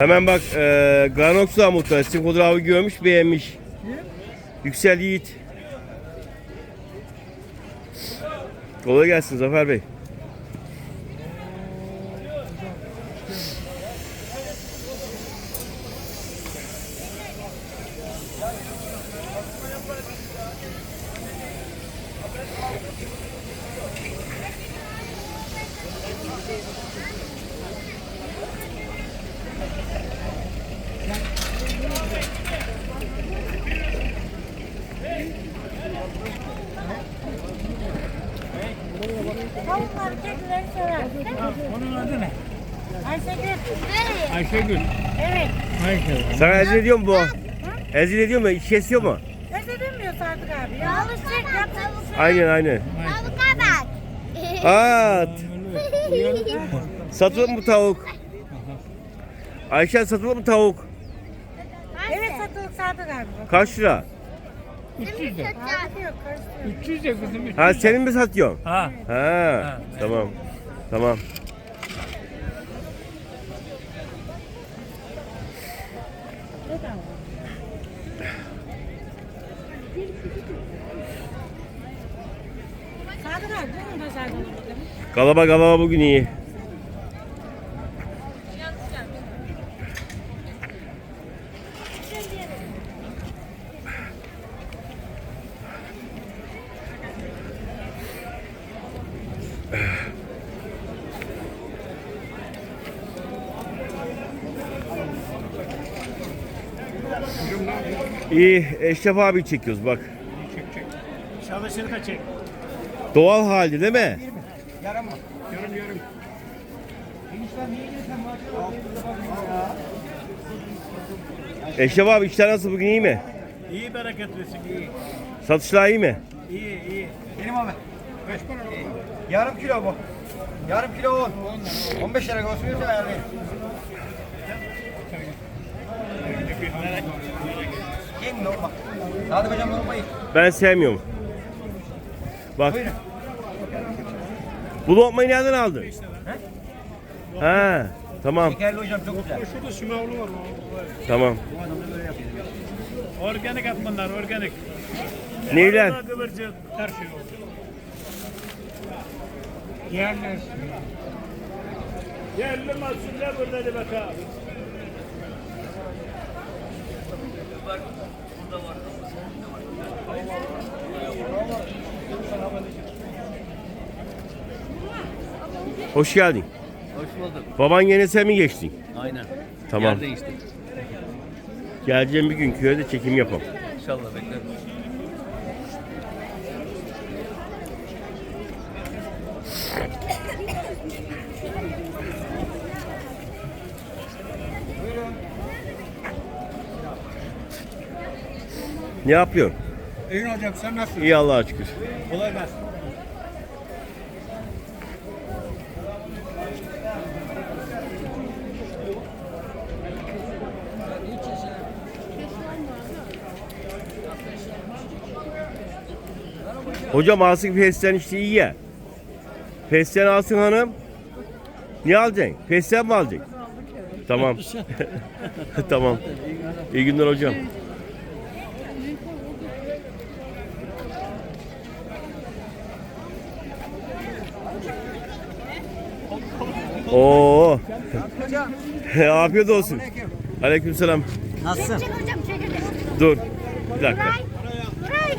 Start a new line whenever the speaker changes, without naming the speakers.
Hemen bak e, Granox'la muhtar. Sizin fotoğrafı görmüş beğenmiş. Yüksel Yiğit. Kolay gelsin Zafer Bey.
Tavukları kedileri sever.
Onun adı ne?
Ayşegül.
Ayşegül.
Evet.
Ayşegül.
Sana ezil ediyor mu bu? Ezil ediyor mu? İç kesiyor mu?
Neyse bilmiyor Sadık abi. Ya alışacak şey.
Aynen aynen.
Tavuğa bak.
At. Satılır mı bu tavuk? Ayşen satılır mı tavuk?
Evet satılık Sadık abi.
Kaç lira?
300 de.
Abi yok karıştırıyor.
300 de kızım 300.
Ha senin mi satıyorsun?
Ha.
Ha, tamam. Tamam. Galaba galaba bugün iyi. İyi, Eşref abi çekiyoruz bak.
Çek çek. Çalışır da çek.
Doğal halde değil mi?
Yarım mı? Yarım yarım.
Eşref abi işler nasıl bugün iyi mi?
İyi bereketlisin iyi.
Satışlar iyi mi?
İyi iyi.
Benim abi.
Kaç para oldu?
Yarım kilo bu. Yarım kilo 10. 15 lira gösteriyorsa ayarlayın.
Ben sevmiyorum. Bak. Bu lokmayı nereden aldın? Ha, tamam,
Şekerli hocam çok güzel.
Şurada sümavlu var.
tamam.
Organik at bunlar organik.
Neyler?
Kıvırcık her şey oldu. Yerler. Yerli mahsuller burada de bakalım.
Hoş geldin.
Hoş bulduk.
Baban yine sen mi geçtin?
Aynen.
Tamam.
Yer değişti.
Geleceğim bir gün köye de çekim yapalım.
İnşallah beklerim.
Ne yapıyorsun?
İyi hocam sen nasılsın?
İyi Allah'a şükür.
Kolay gelsin.
Hocam alsın fesleğen işte iyi ya. Fesleğen alsın hanım. Ne alacaksın? Fesleğen mi alacaksın? Tamam. tamam. İyi günler hocam. Oo. Afiyet olsun. Aleykümselam.
Çek hocam çek.
Dur. Bir dakika.
Nuray.